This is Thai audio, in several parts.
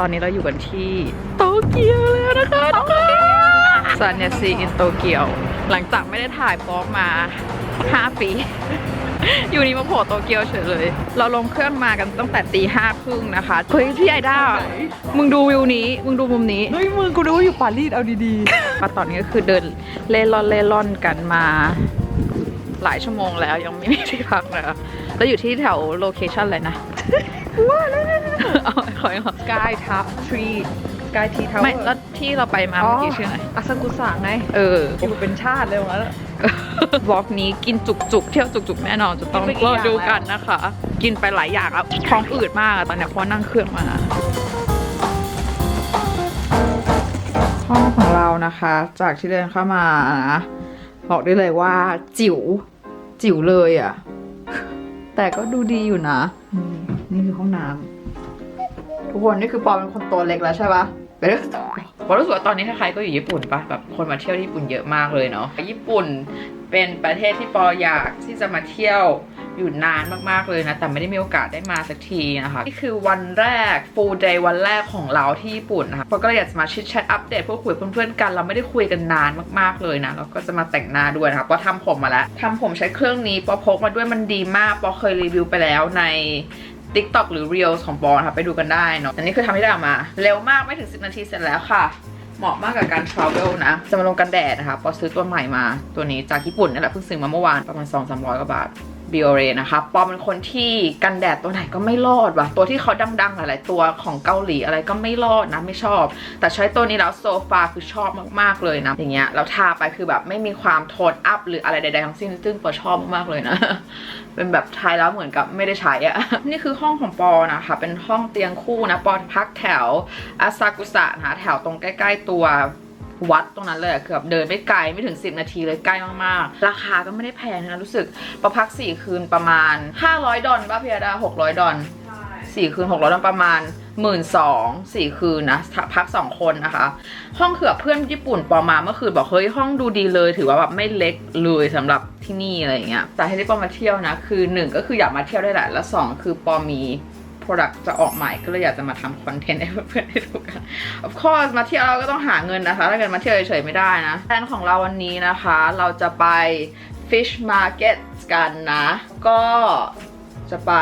ตอนนี้เราอยู่กันที่โตเกียวแล้วนะคะทุกคนซานเนซีอินโตเกียว หลังจากไม่ได้ถ่ายบล็อกมา 5 ปี อยู่นี่มาโผล่โตเกียวเฉยเลย เราลงเครื่องมากันตั้งแต่ตีห้าครึ่งนะคะ เฮ้ยพี่ไอด้า มึงดูวิวนี้ มึงดูมุมนี้ เฮ้ยมึงกูดูว่าอยู่ปารีสเอาดีมาตอนนี้ก็คือเดินเล่ร่อนเล่ร่อนกันมา หลายชั่วโมงแล้วยังไม่มีที่พักนะคะแล้วอยู่ที่แถวโลเคชั่นอะไรนะว้าแล้ว เอาขออีกรอบๆกายทับทรีกายทีทาวเวไม่อร์แล้วที่เราไปมาเมื่อกี้ชื่ออะไรอาซากุสะไง เอออยู่เป็นชาติเลยวะบล็อกนี้กินจุกๆ เที่ยวจุกๆ แน่นอนจะต้องกินไปกี่รออย่างดูแล้วกันนะคะ กินไปหลายอย่างแล้วท้องอืดมากอะตอนเนี้ยเพราะนั่งเครื่องมาห้องของเรานะคะ จากที่เดินเข้ามานะบอกได้เลยว่าจิ๋วจิ๋วเลยอะ่ะ แต่ก็ดูดีอยู่นะ นี่คือห้องน้ำ ทุกคนนี่คือปอเป็นคนตัวเล็กแล้วใช่ปะเป็นเรื่องปอรู้สึกว่าตอนนี้ใครๆก็อยู่ญี่ปุ่นปะแบบคนมาเที่ยวญี่ปุ่นเยอะมากเลยเนาะญี่ปุ่นเป็นประเทศที่ปออยากที่จะมาเที่ยวอยู่นานมากๆเลยนะ แต่ไม่ได้มีโอกาสได้มาสักทีนะคะ นี่คือวันแรก full day วันแรกของเราที่ญี่ปุ่นนะคะปอก็เลยอยากจะมาชิดแชทอัปเดตพูดคุยกับเพื่อนๆกัน เราไม่ได้คุยกันนานมากๆเลยนะแล้วก็จะมาแต่งหน้าด้วยนะคะปอทำผมมาแล้วทำผมใช้เครื่องนี้ปอพกมาด้วยมันดีมากปอเคยรีวิวไปแล้วใน TikTok หรือ Reels ของบอลค่ะ ไปดูกันได้เนาะอันนี้คือทำให้ได้ออกมา เร็วมากไม่ถึง 10 นาทีเสร็จแล้วค่ะ เหมาะมากกับการทราเวลนะจะมาลงกันแดดนะคะปอซื้อตัวใหม่มาตัวนี้จากญี่ปุ่นนี่แหละเพิ่งซื้อมาเมื่อวานประมาณ2-300กว่าบาท b i o r e นะคะปอเป็นคนที่กันแดดตัวไหนก็ไม่รอดว่ะ ตัวที่เขาดังๆหลายๆตัวของเกาหลีอะไรก็ไม่รอดนะไม่ชอบ แต่ใช้ตัวนี้แล้วโซฟาคือชอบมากๆเลยนะ อย่างเงี้ยแล้วทาไปคือแบบไม่มีความโทนอัพหรืออะไรใดๆทั้งสิ้นซึ่งปอชอบมากๆเลยนะ เป็นแบบทายแล้วเหมือนกับไม่ได้ใช้อะนี่คือห้องของปอนะคะเป็นห้องเตียงคู่นะปอพักแถวอาซากุสะนะแถวตรงใกล้ ๆตัว วัดตรงนั้นเลยอะคือแบบเดินไม่ไกลไม่ถึง 10 นาทีเลยใกล้มากๆ ราคาก็ไม่ได้แพงนะรู้สึกปอพัก 4 คืนประมาณ 500 ดอลป่ะพี่อาดา600 ดอลสี่คืนหกร้อยดอลประมาณหมื่นสองสี่คืนนะพักสองคนนะคะ ห้องเขือเพื่อนญี่ปุ่นปอมาเมื่อคืนบอกเฮ้ยห้องดูดีเลย ถือว่าแบบไม่เล็กเลยสำหรับที่นี่อะไรอย่างเงี้ยแต่ให้ที่ปอมาเที่ยวนะ คือหนึ่งก็คืออยากมาเที่ยวได้แหละแล้วสองคือปอมี product จะออกใหม่ก็เลยอยากจะมาทำคอนเทนต์ให้เพื่อนๆได้ดูกัน of course มาเที่ยวเราก็ต้องหาเงินนะคะ ถ้าเกิดมาเที่ยวเฉยๆไม่ได้นะแผนของเราวันนี้นะคะ เราจะไป fish market กันนะ ก็ จะไป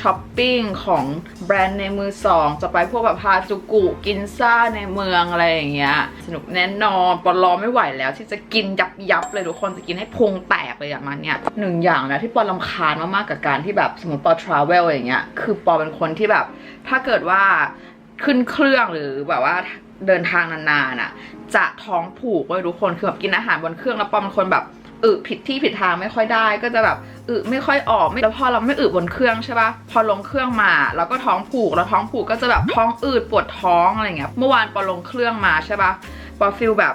ช้อปปิ้งของแบรนด์ในมือสอง จะไปพวกแบบฮาจูกุกินซ่าในเมืองอะไรอย่างเงี้ย สนุกแน่นอนปอรอไม่ไหวแล้ว ที่จะกินยับยับเลยทุกคนจะกินให้พุงแตกเลยอะมันเนี่ยหนึ่งอย่างนะที่ปอลำคาญมากๆกับการที่แบบสมมติปอทราเวลอย่างเงี้ยคือปอเป็นคนที่แบบ ถ้าเกิดว่าขึ้นเครื่องหรือแบบว่าเดินทางนานๆอะ จะท้องผูกเว้ยทุกคนคือแบบกินอาหารบนเครื่องแล้วปอเป็นคนแบบ อึผิดที่ผิดทางไม่ค่อยได้ ก็จะแบบอึไม่ค่อยออกไม่แล้วพอเราไม่อึบนเครื่องใช่ปะพอลงเครื่องมาเราก็ท้องผูกแล้วท้องผูกก็จะแบบท้องอืดปวดท้องอะไรเงี้ยเมื่อวานพอลงเครื่องมาใช่ปะปอฟิลแบบ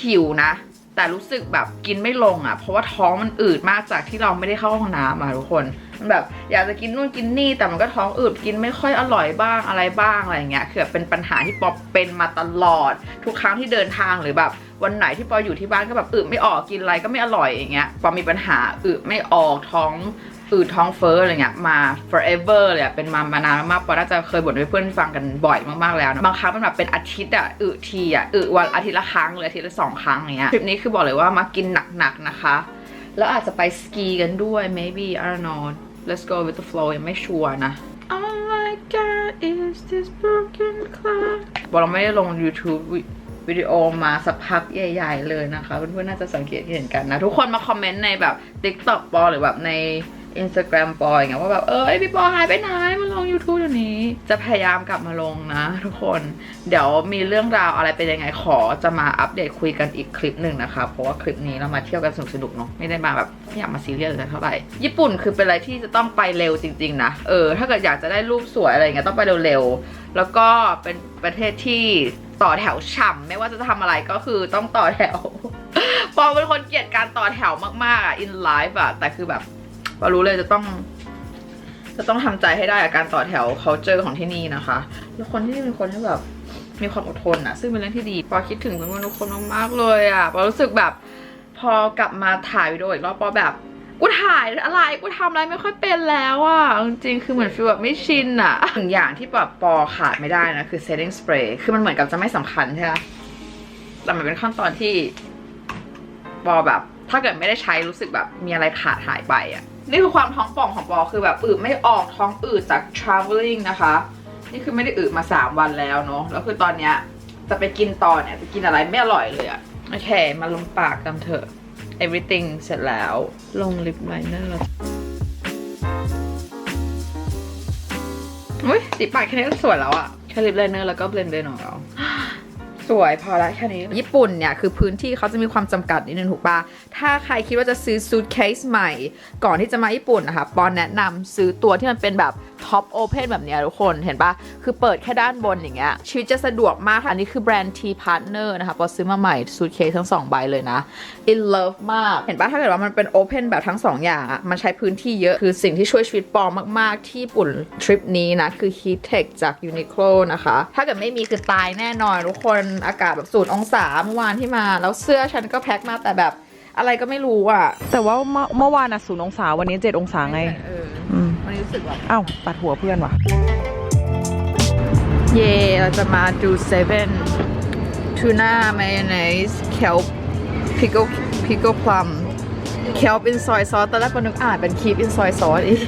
หิวนะ แต่รู้สึกแบบกินไม่ลงอะ เพราะว่าท้องมันอืดมากจากที่เราไม่ได้เข้าห้องน้ำอะทุกคนมันแบบอยากจะกินนู่นกินนี่ แต่มันก็ท้องอืดกินไม่ค่อยอร่อยบ้างอะไรบ้างอะไรอย่างเงี้ยคือเป็นปัญหาที่ปอเป็นมาตลอด ทุกครั้งที่เดินทางหรือแบบวันไหนที่ปออยู่ที่บ้านก็แบบอืดไม่ออกกินอะไรก็ไม่อร่อยอย่างเงี้ยปอมีปัญหาอืดไม่ออกท้อง อืดท้องเฟ้ออะไรเงี้ยมา forever เลยอะเป็นมามานานมากปอน่าจะเคยบ่นให้เพื่อนฟังกันบ่อยมากๆแล้วนะบางครั้งมันแบบเป็นอาทิตย์อะอึทีอะอึวันอาทิตย์ละครั้งเลยอาทิตย์ละสองครั้งอย่างเงี้ยทริปนี้คือบอกเลยว่ามากินหนักๆนะคะ แล้วอาจจะไปสกีกันด้วย maybe I don't know let's go with the flow ยังไม่ชัวร์นะ All I got is this broken clock บอกเราไม่ได้ลง YouTube วิวิดีโอมาสักพักใหญ่ ๆ เลยนะคะ เพื่อนๆน่าจะสังเกตเห็นกันนะ ทุกคนมาคอมเมนต์ในแบบ TikTok ปอหรือแบบใน Instagram ปออย่างเงี้ยว่าแบบเออไอยพี่ปอหายไปไหนมาลง YouTube เดี๋ยวนี้ จะพยายามกลับมาลงนะ ทุกคน เดี๋ยวมีเรื่องราวอะไรเป็นยังไงขอจะมาอัปเดตคุยกันอีกคลิปหนึ่งนะคะ เพราะว่าคลิปนี้เรามาเที่ยวกันสนุกๆเนาะไม่ได้มาแบบไม่อยากมาซีเรียสเลยเท่าไหร่ ญี่ปุ่นคือเป็นอะไรที่จะต้องไปเร็วจริง ๆ นะ เออ ถ้าเกิดอยากจะได้รูปสวยอะไรอย่างเงี้ยต้องไปเร็วๆแล้วก็เป็นประเทศที่ต่อแถวฉ่ำไม่ว่าจะทำอะไรก็คือต้องต่อแถวปอเป็นคนเกลียดการต่อแถวมากๆอะ in life อะ แต่คือแบบ ปอรู้เลยจะต้องจะต้องทำใจให้ได้กับการต่อแถว culture ของที่นี่นะคะ แล้วคนที่นี่เป็นคนที่แบบมีความอดทนอะซึ่งเป็นเรื่องที่ดีปอคิดถึงเพื่อนๆทุกคนมากๆเลยอะปอรู้สึกแบบพอกลับมาถ่ายวิดีโออีกรอบปอแบบกูถ่ายอะไรกูทำอะไรไม่ค่อยเป็นแล้วอะจริงๆคือเหมือนฟีลแบบไม่ชินอะหนึ่งอย่างที่แบบปอขาดไม่ได้นะคือ setting spray คือมันเหมือนกับจะไม่สำคัญใช่ไหมแต่มันเป็นขั้นตอนที่ปอแบบ ถ้าเกิดไม่ได้ใช้รู้สึกแบบมีอะไรขาดหายไปอะ นี่คือความท้องป่องของปอคือแบบอืดไม่ออกท้องอืดจาก traveling นะคะ นี่คือไม่ได้อืดมา 3 วันแล้วเนาะแล้วคือตอนเนี้ยจะไปกินต่อเนี่ยจะกินอะไรไม่อร่อยเลยอะโอเค มาลงปากกันเถอะ everything เสร็จแล้ว ลงลิปไลเนอร์อุ้ยสีปากแค่นี้ก็สวยแล้วอะแค่ลิปไลเนอร์แล้วก็เบลนเบลนของเรา สวยพอละแค่นี้ ญี่ปุ่นเนี่ย คือพื้นที่เขาจะมีความจำกัดนิดนึงถูกปะถ้าใครคิดว่าจะซื้อซูทเคสใหม่ ก่อนที่จะมาญี่ปุ่นนะคะปอนแนะนำซื้อตัวที่มันเป็นแบบ ท็อปโอเพนแบบเนี้ยทุกคนเห็นปะคือเปิดแค่ด้านบนอย่างเงี้ยชีวิตจะสะดวกมากค่ะอันนี้คือแบรนด์ T Partner นะคะปอซื้อมาใหม่ซูทเคสทั้งสองใบเลยนะ in love มาก เห็นปะถ้าเกิดว่ามันเป็นโอเพนแบบทั้งสองอย่างอะมันใช้พื้นที่เยอะคือสิ่งที่ช่วยชีวิตปอมาก ๆ ที่ญี่ปุ่นทริปนี้นะ คือ Heat Tech จาก Uniqlo นะคะ ถ้าเกิดไม่มีคือตายแน่นอนทุกคนอากาศแบบศูนย์องศาเมื่อวานที่มา แล้วเสื้อฉันก็แพ็คมาแต่แบบอะไรก็ไม่รู้อะแต่ว่าเมื่อเมื่อวานอะศูนย์องศาวันนี้เจ็ดองศาไงเอออืมวันนี้ รู้สึกแบบอ้าวตัดหัวเพื่อนว่ะ เย่เราจะมาดูเซเว่นทูน่า m a y o n n a i s e kelp pickle pickle plum kelp in soy sauce ตอนแรกปนึกอ่านเป็น keep in soy sauce อีก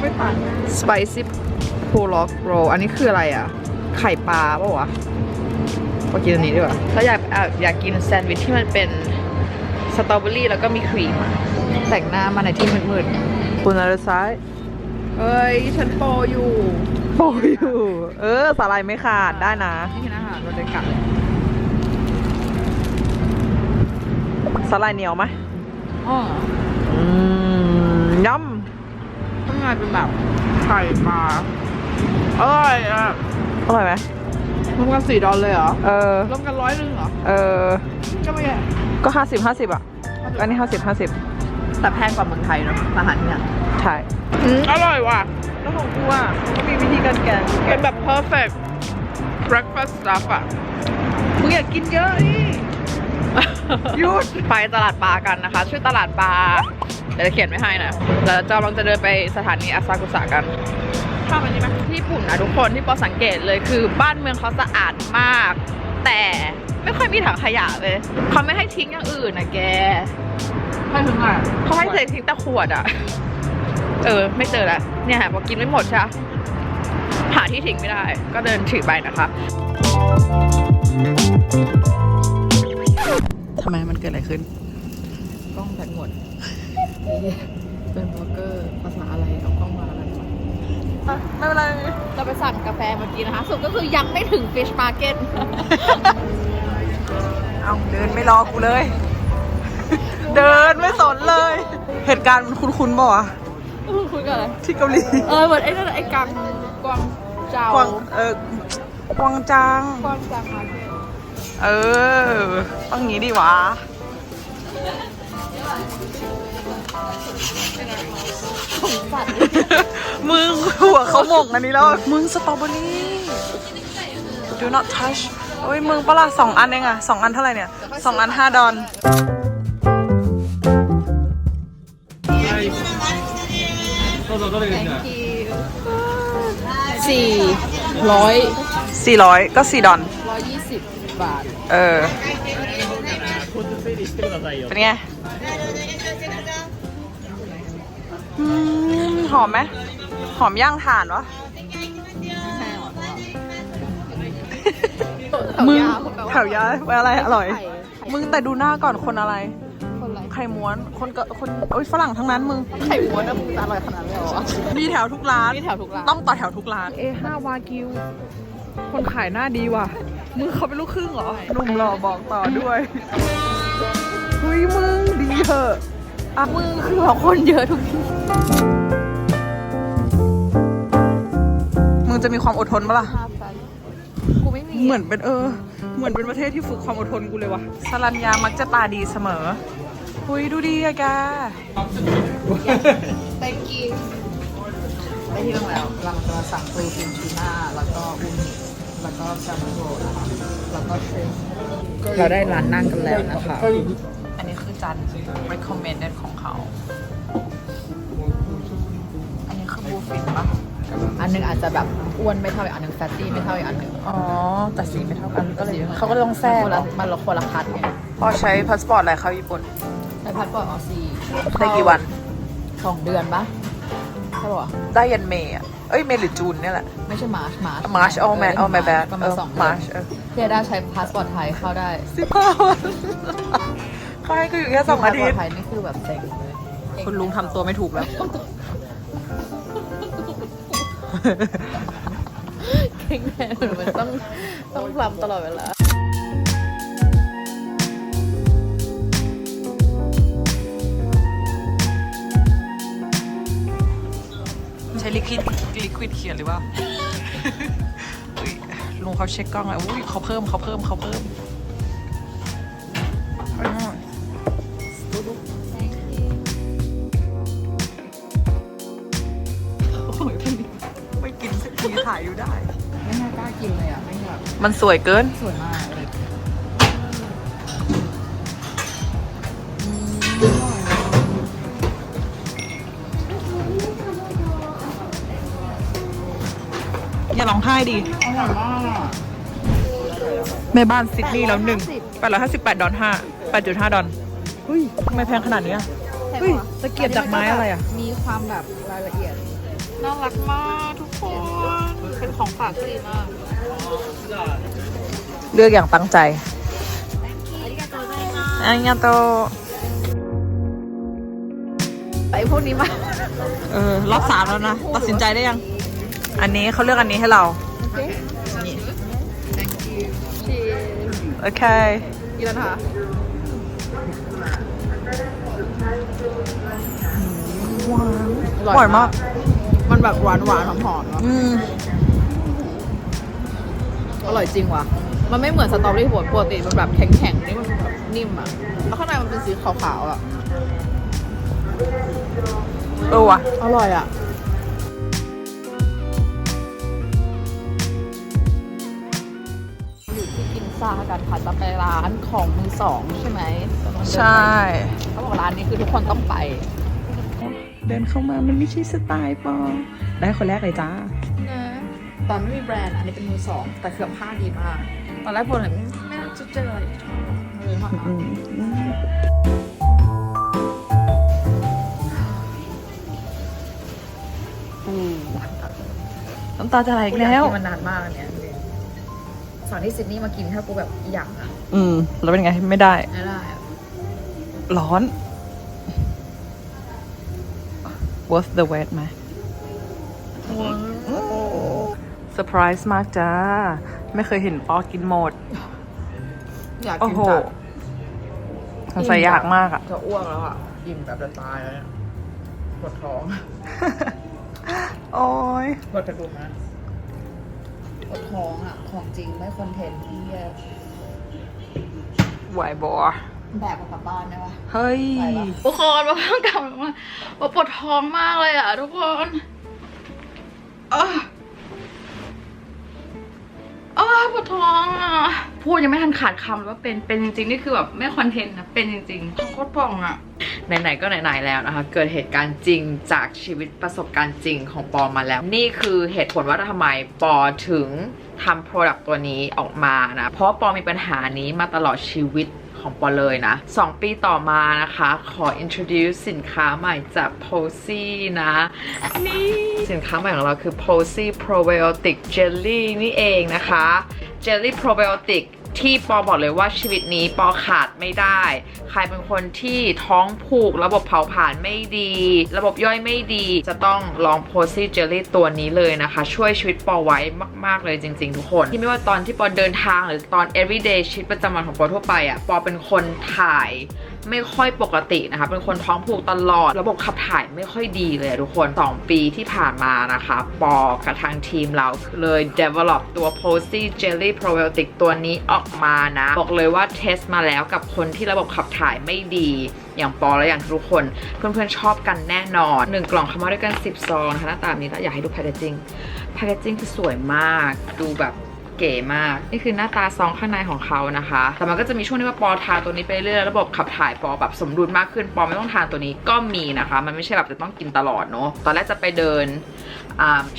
ไม่ตัด spicy pork roll อันนี้คืออะไรอะ ไข่ปลาปะวะพอกินอันนี้ดีกว่าถ้าอยากอะอยากกินแซนด์วิชที่มันเป็นสตรอเบอรี่แล้วก็มีครีมอะแต่งหน้ามาในที่มืดคุณอะไรซ้ายๆ เฮ้ย ฉันโปรอยู่โปยอยู่ เออสาลายไม่ขาดได้นะ นี่คืออาหารเราจะกลับสาลายเหนียวไหมอ๋ออืมย่ข้างในเป็นแบบไข่ปลาอร่อยอะำอร่อยไหมรวมกันสี่ดอลเลยเหรอเออ รวมกันร้อยหนึ่งเหรอ เออ ก็ไม่แย่ก็ห้าสิบห้าสิบอะ อันนี้ห้าสิบห้าสิบแต่แพงกว่าเมืองไทยเนาะอาหารที่เนี่ย ใช่อืมอร่อยว่ะ แล้วของกูอะก็มีวิธีการแกงเป็นแบบ perfect breakfast stuff อะ มึงอยากกินเยอะนี่ หยุด ไปตลาดปลากันนะคะ ชื่อตลาดปลาเดี๋ยวจะเขียนไว้ให้นะแล้วจะกำลังจะเดินไปสถานีอาซากุสะกันชอบอันนี้ไหมที่ญี่ปุ่นนะทุกคนที่ปอสังเกตเลยคือบ้านเมืองเขาสะอาดมาก แต่ไม่ค่อยมีถังขยะเลยเขาไม่ให้ทิ้งอย่างอื่นนะแก ไม่ถึงอะเขาให้เศษทิ้งแต่ขวดอะ เออ ไม่เจอแล้วเนี่ยพอกินไม่หมดใช่ปะหาที่ทิ้งไม่ได้ ก็เดินถือไปนะคะทำไมมันเกิดอะไรขึ้น กล้องแบตหมด เป็นบล็อกเกอร์ภาษาอะไร เอากล้องมาแล้วกันไม่เป็นไรเราไปสั่งกาแฟเมื่อกี้นะคะ สุดก็คือยังไม่ถึง Fish Market เอาเดินไม่รอกูเลย เดินไม่สนเลย เหตุการณ์มันคุ้นๆบ่วะคุยกันอะไร ที่เกาหลีเออเหมือนไอ้นั่นไอ้กังกวางเจ้ากวางเออกวางจางกวางจังมาเก็ตเออต้องงี้ดิวะมึงหัวเขาหมกอันนี้แล้ว มึงสตรอเบอรี่ do not touch โอ้ยมึงปะล่ะสองอันเองอะสองอันเท่าไหร่เนี่ยสองอันห้าดอ ลสี่ร้อยสี่ร้อยก็สี่ดอลร้อยยี่สิบบาท เออ เป็นไงอืมหอมไหมหอมย่างถ่านวะ มึงแถวยาไว้อะไรอร่อย มึงแต่ดูหน้าก่อนคนอะไรคนไรไข่ม้วน คนก็คนโอ้ยฝรั่งทั้งนั้นมึง ไข่ม้วนนะมึงจะอร่อยขนาดนี้เหรอมีแถวทุกร้าน มีแถวทุกร้าน ต้องต่อแถวทุกร้าน A5 วากิว คนขายหน้าดีว่ะ มึงเขาเป็นลูกครึ่งเหรอ หนุ่มหล่อบอกต่อด้วยเฮ้ยมึงดีเถอะอะมึงคือแบบคนเยอะทุกที่มึงจะมีความอดทนปะล่ะห้าพันกูไม่มี เหมือนเป็นเออ เหมือนเป็นประเทศที่ฝึกความอดทนกูเลยว่ะสรัญญามักจะตาดีเสมอ หุยดูดีอะแก thank you ได้ที่โรงแรมเราจะมาสั่งปูฟินทูน่าแล้วก็อูนิแล้วก็แซลมอนโรลนะคะแล้วก็เชรมเราได้ร้านนั่งกันแล้วนะคะ อันนี้คือจันทร์ recommended ของเขา อันนี้คือบูฟินปะอันหนึงอาจจะแบบอ้วนไม่เท่าอีกอันหนึงแฟตตี้ไม่เท่าอีกอันหนึงอ๋อ แต่สีไม่เท่ากันก็เลยเขาก็ต้องแทรกคนละมันละคนละคัดไงพอใช้พาสปอร์ตอะไรเข้าญี่ปุ่น ในพัดปอร์ตออซีได้กี่วันสองเดือนปะใช่ปะได้ยันเมย์อะเอ้ยเมย์หรือจูนเนี่ยแหละ ไม่ใช่มาร์ชมาร์ชมาร์ชเอาแมเอาแมแบดประมาณสองเดืมาอร์นชเออพี่ได้ใช้พาสปอร์ตไทยเข้าได้สิบห้าวันเขาให้ก็อยู่แค่สองอาทิตพาสปอร์ย์ตไทยนี่คือแบบเซ็งเลยคุณลุงทำตัวไม่ถูกแล้วเก่งแน่มันต้องต้องรำตลอดเวลา ใช้ลิควิดลิควิดเขียนหรือเปล่าอุ๊ยลุงเขาเช็คกล้องอะอุ้ยเขาเพิ่มเขาเพิ่มเขาเพิ่มไม่กินสักทีถ่ายอยู่ได้ ไม่น่ากล้ากินเลยอะไม่แบบมันสวยเกิน สวยมาก เลยอย่าร้องไห้ดิอร่อยมากอะแม่บ้านซิดนีย์แล้วหนึ่งแปดร้อยห้าสิบแปดดอลห้าแปดจุดห้าดอลเฮ้ยทำไมแพงขนาดนี้อะเฮ้ยตะเกียบจากไม้อะไรอะมีความแบบรายละเอียด น่ารักมากทุกคน เป็นของฝากที่ดีมาก เลือกอย่างตั้งใจอันยาโตไอพวกนี้มา เออ รอบสามแล้วนะ ตัดสินใจได้ยัง อันนี้เขาเลือกอันนี้ให้เราโอเคนี่ thank you cheers โอเค กินแล้วนะคะอร่อยมาก มันแบบหวานหวานหอมหอมๆเนอะอืม อร่อยจริงว่ะ มันไม่เหมือนสตรอเบอรี่หัวปกติมันแบบแข็งๆนี่มันแบบนิ่มอะ แล้วข้างในมันเป็นสีขาวๆอะ เออว่ะ อร่อยอะ ซ่ากันค่ะจะไปร้านของมือสองใช่ไหมใช่ เขาบอกร้านนี้คือทุกคนต้องไป เดินเข้ามามันไม่ใช่สไตล์ปอ ได้คนแรกเลยจ้านะตอนไม่มีแบรนด์อันนี้เป็นมือสอง แต่เครื่องผ้าดีมาก ตอนแรกพลเลยไม่น่าจะเจออะไรเลยน้ำตาจะไหลอีกแล้วมันนานมากเนี้ย สั่งที่ซิดนีย์มากินถ้ากูแบบอยากอะอืม แล้วเป็นไงไม่ได้ ไม่ได้อะร้อน worth the wait ไหม เซอร์ไพรส์มากจ้า ไม่เคยเห็นปอกินหมด อยากโอ้กินโหจัดสงสัยอยากมากอะจะอ้วกแล้วอะกินแบบจะตายแล้วเนี่ยปวดท้อง โอ้ยปวดกระดูกนะ ปวดท้องอะ ของจริงไม่คอนเทนต์ที่ไหวบอแบกมากลับบ้านได้ปะเฮ้ยไปปะทุกคนมาเพิ่งกลับมาว่าปวดท้องมากเลยอะ ทุกคนเอ้อเอ้อปวดท้องอะ พูดยังไม่ทันขาดคำเลยว่าเป็น เป็นจริงๆ นี่คือแบบไม่คอนเทนต์นะ เป็นจริงๆท้องโคตรป่องอะ ไหนๆก็ไหนๆแล้วนะคะ เกิดเหตุการณ์จริงจากชีวิตประสบการณ์จริงของปอมาแล้ว นี่คือเหตุผลว่าทำไมปอถึงทำ Product ตัวนี้ออกมานะ เพราะปอมีปัญหานี้มาตลอดชีวิตของปอเลยนะ 2 ปีต่อมานะคะ ขอ introduce สินค้าใหม่จาก Posy นะ นี่ สินค้าใหม่ของเราคือ Posy Probiotic Jelly นี่เองนะคะ Jelly Probiotic ที่ปอบอกเลยว่าชีวิตนี้ปอขาดไม่ได้ ใครเป็นคนที่ท้องผูก ระบบเผาผลาญไม่ดี ระบบย่อยไม่ดี จะต้องลองโพซี่เจลลี่ตัวนี้เลยนะคะ ช่วยชีวิตปอไว้มาก ๆ เลยจริง ๆ ทุกคน ที่ไม่ว่าตอนที่ปอเดินทางหรือตอน everyday ชีวิตประจำวันของปอทั่วไปอะ่ะปอเป็นคนถ่าย ไม่ค่อยปกตินะคะ เป็นคนท้องผูกตลอด ระบบขับถ่ายไม่ค่อยดีเลยทุกคน 2 ปีที่ผ่านมานะคะ ปอกับทางทีมเราเลย develop ตัว Posy Jelly Probiotic ตัวนี้ออกมานะ บอกเลยว่าเทสมาแล้วกับคนที่ระบบขับถ่ายไม่ดีอย่างปอและอย่างทุกคน เพื่อนๆชอบกันแน่นอน 1 กล่องเข้ามาด้วยกัน 10 ซองนะคะหน้าตาแบบนี้แล้วอยากให้ดูแพคเกจจิ้งแพคเกจจิ้งคือสวยมากดูแบบ เก๋มาก นี่คือหน้าตาซองข้างในของเขานะคะ แต่มันก็จะมีช่วงที่ว่าปอทานตัวนี้ไปเรื่อยระบบขับถ่ายปอแบบสมดุลมากขึ้นปอไม่ต้องทานตัวนี้ก็มีนะคะ มันไม่ใช่แบบจะต้องกินตลอดเนาะตอนแรกจะไปเดิน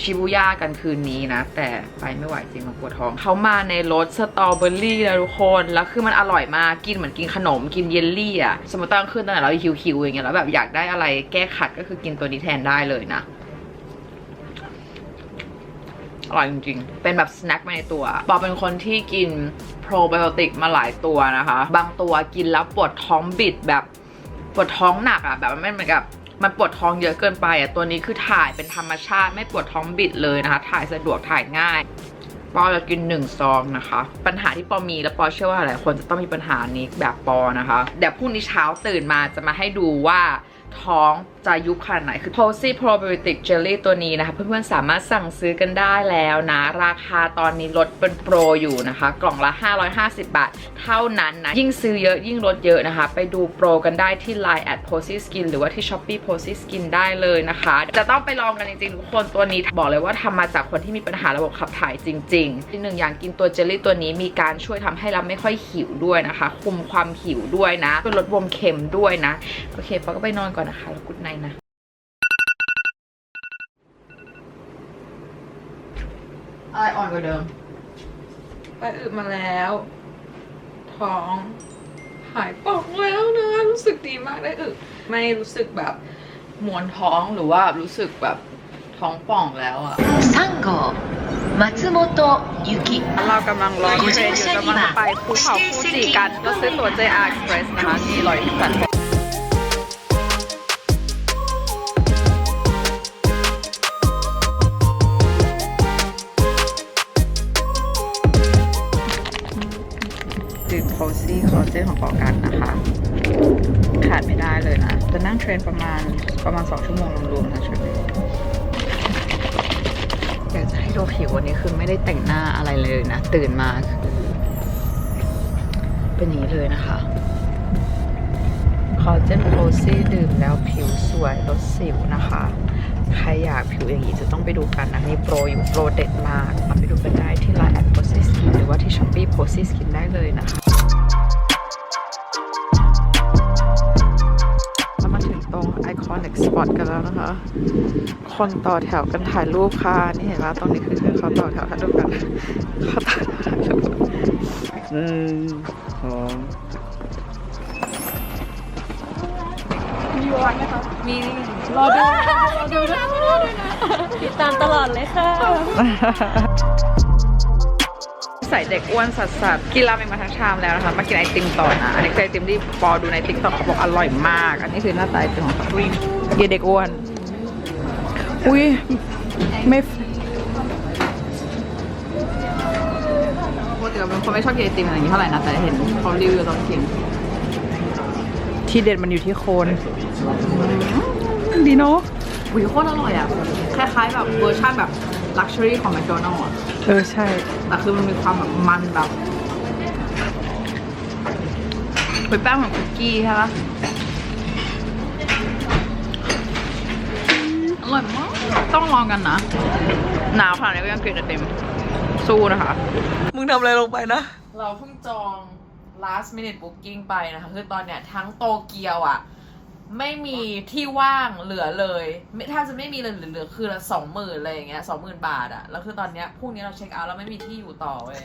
ชิบูย่ากันคืนนี้นะ แต่ไปไม่ไหวจริงมาปวดท้องเขามาในรสสตรอเบอรี่แล้วทุกคนแล้วคือมันอร่อยมากกินเหมือนกินขนมกินเยลลี่อะสมมติตอนกลางคืนตอนไหนเราหิวๆอย่างเงี้ยแล้วแบบอยากได้อะไรแก้ขัดก็คือกินตัวนี้แทนได้เลยนะ อร่อยจริงๆ เป็นแบบสแน็คมาในตัวปอเป็นคนที่กินโปรไบโอติกมาหลายตัวนะคะ บางตัวกินแล้วปวดท้องบิดแบบปวดท้องหนักอะแบบมันไม่เหมือนกับมันปวดท้องเยอะเกินไปอะตัวนี้คือถ่ายเป็นธรรมชาติไม่ปวดท้องบิดเลยนะคะ ถ่ายสะดวกถ่ายง่ายปอจะกินหนึ่งซองนะคะ ปัญหาที่ปอมีและปอเชื่อว่าหลายคนจะต้องมีปัญหานี้แบบปอนะคะเดี๋ยวพรุ่งนี้เช้าตื่นมาจะมาให้ดูว่าท้อง จะยุบขนาดไหนคือ Posy Probiotic Jelly ตัวนี้นะคะ เพื่อนๆ สามารถสั่งซื้อกันได้แล้วนะ ราคาตอนนี้ลดเป็นโปรอยู่นะคะ กล่องละ 550 บาท เท่านั้นนะ ยิ่งซื้อเยอะยิ่งลดเยอะนะคะ ไปดูโปรกันได้ที่ Line at Posy Skin หรือว่าที่ Shopee Posy Skin ได้เลยนะคะ จะต้องไปลองกันจริงๆ ทุกคนตัวนี้บอกเลยว่าทำมาจากคนที่มีปัญหาระบบขับถ่ายจริงๆที่หนึ่งอย่างกินตัวเจลลี่ตัวนี้มีการช่วยทำให้เราไม่ค่อยหิวด้วยนะคะ คุมความหิวด้วยนะช่วยลดบวมเค็มด้วยนะโอเคปอก็ไปนอนก่อนนะคะแล้วกุดไนนะอะไรอ่อนกว่าเดิมไปอึมาแล้ว ท้อง หายป่องแล้วนะรู้สึกดีมากได้อึไม่รู้สึกแบบมวนท้องหรือว่ารู้สึกแบบท้องป่องแล้วอะซังโกมัตสึโมโตะยุกิเรากำลังรอเทอยู่กำลังไปภูเขาฟูจิกัน ก็ซื้อตัว JR Express นะคะที่ลอยที่สัน ดื่มโคซี่คอเจนของปอกันนะคะ ขาดไม่ได้เลยนะ จะนั่งเทรนประมาณประมาณ 2 ชั่วโมงรวมๆนะชุดนี้อยากจะให้ดูผิววันนี้คือไม่ได้แต่งหน้าอะไรเลยนะ ตื่นมาคือเป็นอย่างนี้เลยนะคะคอลเจนโ o ซี่ดื่มแล้วผิวสวยลดสิวนะคะ ใครอยากผิวอย่างนี้จะต้องไปดูกันนะมีโปรอยู่โปรเด็ดมากมาไปดูกันได้ที่ Line at Posy Skin หรือว่าที่ Shopee Posy Skin ได้เลยนะคะ Iconic Spot กันแล้วนะคะ คนต่อแถวกันถ่ายรูปค่ะ นี่เห็นว่าตรงนี้คือเขาต่อแถวถ่ายรูปกันเขาต่อแถวถ่ายรูปหนึ่งสองมีรอดูรอดูนะติดตามตลอดเลยค่ะ ใส่เด็กอ้วนสัสๆกินราเมงมาทั้งชามแล้วนะคะ มากินไอติมต่อนะ อันนี้ไอติมที่ปอดูในติ๊กต็อกเขาบอกอร่อยมาก อันนี้คือหน้าตาไอติมของเขา เยเด็กอ้วน อุ้ยไม่ปกติเราเป็นคนไม่ชอบกินไอติมอะไรอย่างนี้เท่าไหร่นะ แต่เห็นเขารีวิวต้องกินที่เด็ดมันอยู่ที่โคนดีเนาะอุ้ยโคตรอร่อยอะ คล้ายๆแบบเวอร์ชันแบบลักชัวรี่ของแมคโดนัลล์อะ เออ ใช่ แต่คือมันมีความแบบมันแบบเป็นแป้งเหมือนคุกกี้ใช่ปะ ร่อยมาก ต้องลองกันนะ หนาวขนาดนี้ก็ยังกินไอติมสู้นะคะ มึงทำอะไรลงไปนะ เราเพิ่งจอง last minute booking ไปนะคะ คือตอนเนี้ยทั้งโตเกียวอะ ไม่มีที่ว่างเหลือเลยไม่ถ้าจะไม่มีเลยเหลือคือละสองหมื่นอะไรอย่างเงี้ยสองหมื่นบาทอะ แล้วคือตอนเนี้ยพรุ่งนี้เราเช็คเอาท์แล้วไม่มีที่อยู่ต่อเว้ย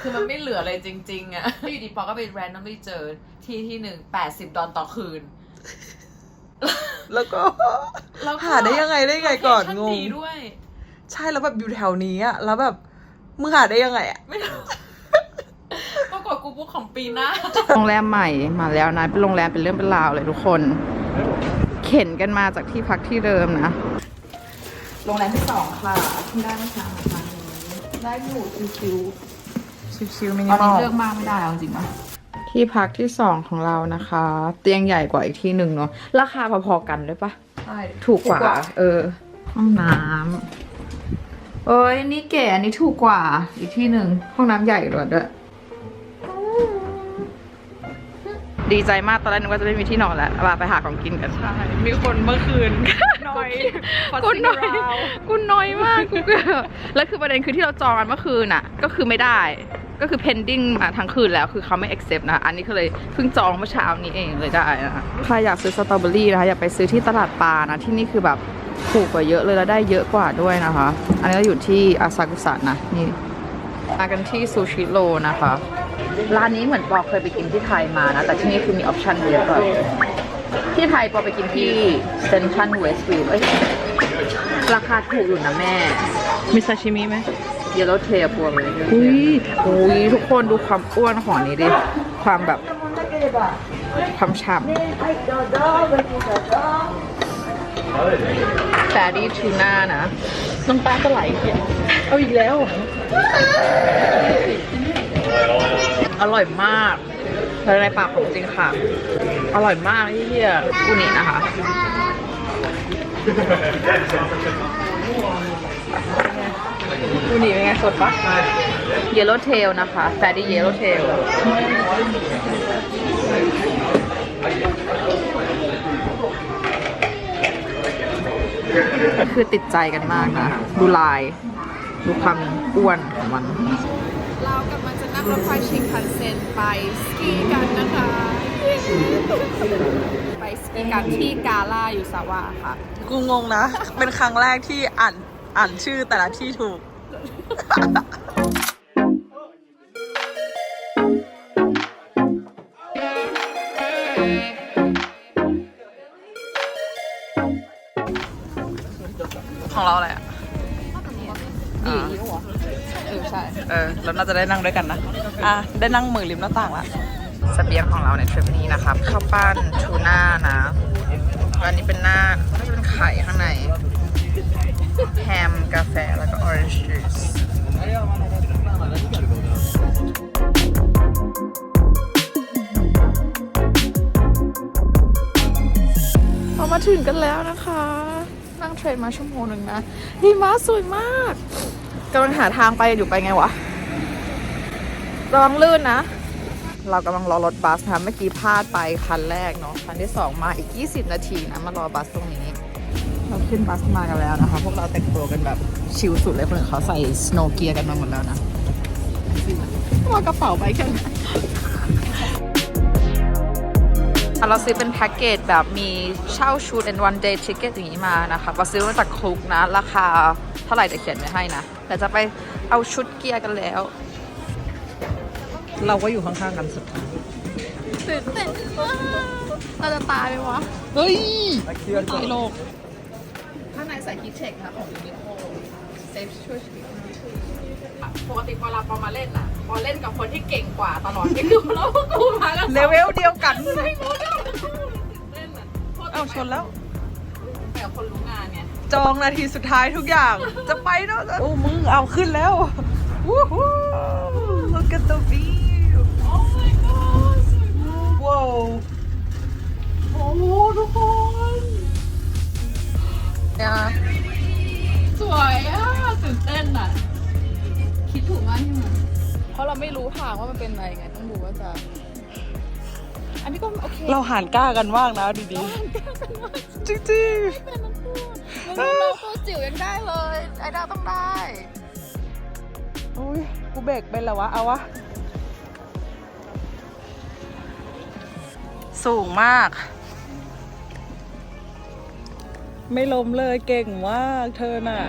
คือมันไม่เหลือเลยจริง ๆอะอยู่ดีปอก็ไปแรนดอมไปเจอที่ที่หนึ่งแปดสิบดอลต่อคืน แล้วก็แล้วหาได้ยังไงได้ไงก่อนโลเคชั่งง ดีด้วย ใช่แล้วแบบอยู่แถวนี้อะแล้วแบบมึงหาได้ยังไงอะไม่รู้ปรากฏกูบุ๊กของปีหน้า โรงแรมใหม่มาแล้วนะเป็นโรงแรมเป็นเรื่องเป็นราวเลยทุกคน เข็นกันมาจากที่พักที่เดิมนะ โรงแรมที่สองค่ะที่ได้เมื่อเช้านะคะได้อยู่ชิวชิวๆมิๆนิตอนมอนี้ลเลือกมากไม่ได้เอาจริงๆนะ ที่พักที่สองของเรานะคะ เตียงใหญ่กว่าอีกที่หนึ่งเนาะราคาพอๆกันด้วยปะใช่ถูกกว่า เออ ห้องน้ำเอ้ยนี่เก๋อันนี้ถูกกว่า อีกที่หนึ่งห้องน้ำใหญ่กว่าด้วยดดีใจมากตอนแรกนึกว่าจะไม่มีที่นอนแล้วมาไปหาของกินกัน ใช่ มีคนเมื่อคืนหน่อยกูน้อย Fussing around กูน้อยมากกูก็แล้วคือประเด็นคือที่เราจองกันเมื่อคืนน่ะ ก็คือไม่ได้ ก็คือ pending มาทั้งคืนแล้วคือเขาไม่ accept นะ อันนี้ก็เลยเพิ่งจองเมื่อเช้านี้เองเลยได้นะใครอยากซื้อสตรอเบอรี่นะคะอยากไปซื้อที่ตลาดปลานะ ที่นี่คือแบบถูกกว่าเยอะเลยแล้วได้เยอะกว่าด้วยนะคะ อันนี้เราอยู่ที่อาซากุสะนะนี่มากันที่ซูชิโรนะคะ ร้านนี้เหมือนปอเคยไปกินที่ไทยมานะ แต่ที่นี่คือมีออปชั่นเยอะกว่าที่ไทยปอไปกินที่เซนทรัลเวสต์วิวเอ้ยราคาถูกอยู่นะแม่ มีซาชิมิไหม เยลโลเทปวเลยอุ้ยอุ้ยทุกคนดูความอ้วนของนี้ดิ ความแบบความฉ่ำแฟรี่ทูน่านะน้ำตาจะไหลเอาอีกแล้ว อร่อยมากเลยในปากของจริงค่ะ อร่อยมากที่เฮียอูนี้นะคะ ดูนี่เป็นไงสดปะเยลโลเทลนะคะแฟดี้เยลโลเทลคือติดใจกันมากนะ ดูลาย ดูความอ้วนของมัน เรากำลังจะนั่งรถไฟชินคันเซ็นไปสกีกันนะคะ ไปสกีกันที่กาล่าอยู่ซาวาค่ะ กูงงนะ เป็นครั้งแรกที่อ่านอ่านชื่อแต่ละที่ถูก ของเราอะไรอะดีเหรอเออใช่ เออเราน่าจะได้นั่งด้วยกันนะ อะ ได้นั่งมือริมหน้าต่างละสเสบียงของเราในทริปนี้นะครับข้าวปั้นทูน่านะอันนี้เป็นหน้าก็จะเป็นไข่ข้างใน แฮมกาแฟแล้วก็ orange juice เรามาถึงกันแล้วนะคะ นั่งเทรนมาชั่วโมงหนึ่งนะหิมะสวยมากกำลังหาทางไปอยู่ไปไงวะระวังลื่นนะ เรากำลังรอรถบัสนะคะเมื่อกี้พลาดไปคันแรกเนาะคันที่2มาอีก 20 นาทีนะมารอบัสตรงนี้ เราขึ้นบัสมากันแล้วนะคะ พวกเราแต่งตัวกันแบบชิลสุดเลยคนอื่นเขาใส่สโนว์เกียร์กันมาหมดแล้วนะว่ากระเป๋าไปกันเราซื้อเป็นแพ็กเกจแบบมีเช่าชุด and one day ticket อย่างนี้มานะคะเราซื้อมาจากคลุกนะ ราคาเท่าไหร่จะเขียนไว้ให้นะแต่จะไปเอาชุดเกียร์กันแล้ว เราก็อยู่ข้างๆกันสุดท้ายตื่นเต้นมากเราจะตายไหมวะ เฮ้ยตายโลกข้าง ในใส่คิเทคนะของยูนิโคเซฟช่วยชีวิตปกติเวลาปอมาเล่นอะปอเล่นกับคนที่เก่งกว่าตลอดนี่คือเราพวกกูมากันเลเวลเดียวกันไม่รู้เรื่องเล่นอะเอ้าชนแล้วไปกับคนรู้งานเนี่ยจองนาทีสุดท้ายทุกอย่าง จะไปแล้วจะโอ้มึงเอาขึ้นแล้ววู้ฮู้ look at the view Oh my god ว้าวโอ้โหทุกคน เป็นอะไรไงต้องดูว่าจะ อันนี้ก็โอเคเราหานกล้ากันมากนะดีดีๆจริงมันเราตัวจิ๋วยังได้เลย ไอ้ดาวต้องได้ๆอุ้ยกูเบรกเป็นแล้ววะ เอาวะ สูงมาก ไม่ล้มเลยเก่งมากเธอน่ะ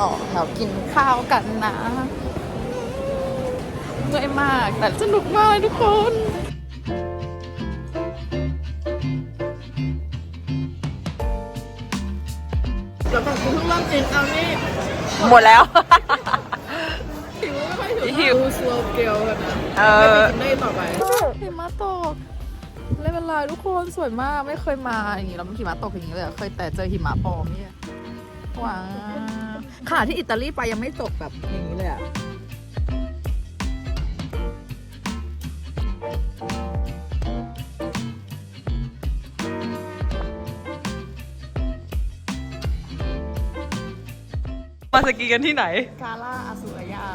ต่อแถวกินข้าวกันนะเมื่อยมากแต่สนุกมากเลยทุกคนแล้วก็คุณเพิ่งเริ่มกินเอานี่หมดแล้ว หิวไม่ค่อยหิวหิวดูสโลเกลกันนะเอไม่อไปกินได้ต่อไปหิมะตกไม่เป็นไรทุกคนสวยมากไม่เคยมาอย่างนี้แล้วหิมะตกอย่างนี้เลยอะเคยแต่เจอหิมะปลอมเนี่ยว้าว ขนาดที่อิตาลีไปยังไม่ตกแบบอย่างนี้เลยอะมาสกีกันที่ไหน กาล่าอาสุรายา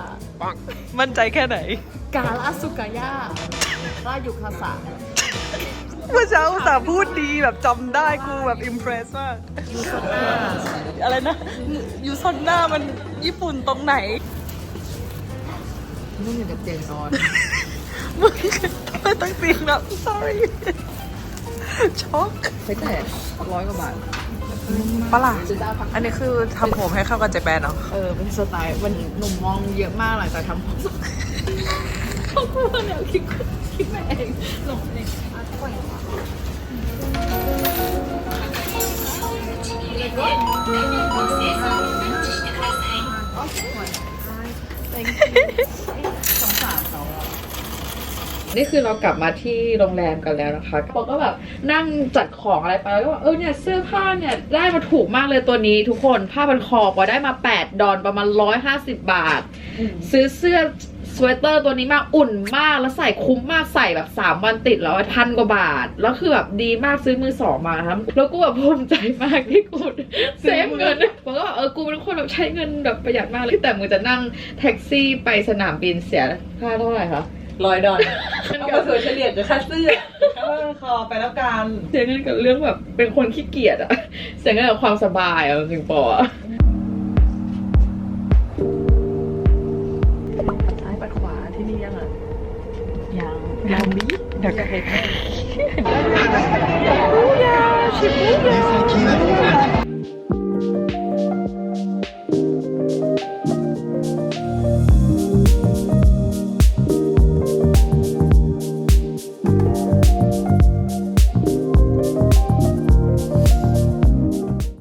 มั่นใจแค่ไหน กาลาสุกายารายุคาสะ เมื่อเช้าอุตส่าห์พูดดีแบบจำได้กูแบบอิมเพรสมากยูโซน่าอะไรนะยูซอนหน้ามันญี่ปุ่นตรงไหนนุ่งอยู่กับเตียงนอนมึงไม่ต้องเสียงนะ sorry ช็อกใช้แต่ร้อยกว่าบาทปะล่ะจะได้พักอันนี้คือทำผมให้เข้ากับเจแปนเหรอเออ เป็นสไตล์มันหนุ่มมองเยอะมากหลังจากทำผมเขาพูดเนี่ยคิดคิดมาเองหลงเอง อะปล่อยว่ะนี่คือเรากลับมาที่โรงแรมกันแล้วนะคะเขาก็แบบนั่งจัดของอะไรไปแล้วก็บอกเออเนี่ยเสื้อผ้าเนี่ยได้มาถูกมากเลยตัวนี้ทุกคนผ้าพันคอก็ได้มา 8 ดอลประมาณ 150 บาท ซื้อเสื้อ สเวตเตอร์ตัวนี้มาอุ่นมากแล้วใส่คุ้มมากใส่แบบ3วันติดแล้วพันกว่าบาท แล้วคือแบบดีมากซื้อมือสองมาครับแล้วกูแบบภูมิใจมากที่กูเซฟเงินผมก็แบบเออกูเป็นคนแบบใช้เงินแบบประหยัดมากเลยแต่มึงจะนั่งแท็กซี่ไปสนามบินเสียค่าเท่าไหร่คะร้อยดอลเอาไปเผื่อเฉลี่ยจะค่าเสื้อค่าคอไปแล้วกันเสียเงินกับเรื่องแบบเป็นคนขี้เกียจอะเสียเงินกับความสบายอะจริงๆปอ Nami? Naga. Shibuya! Shibuya!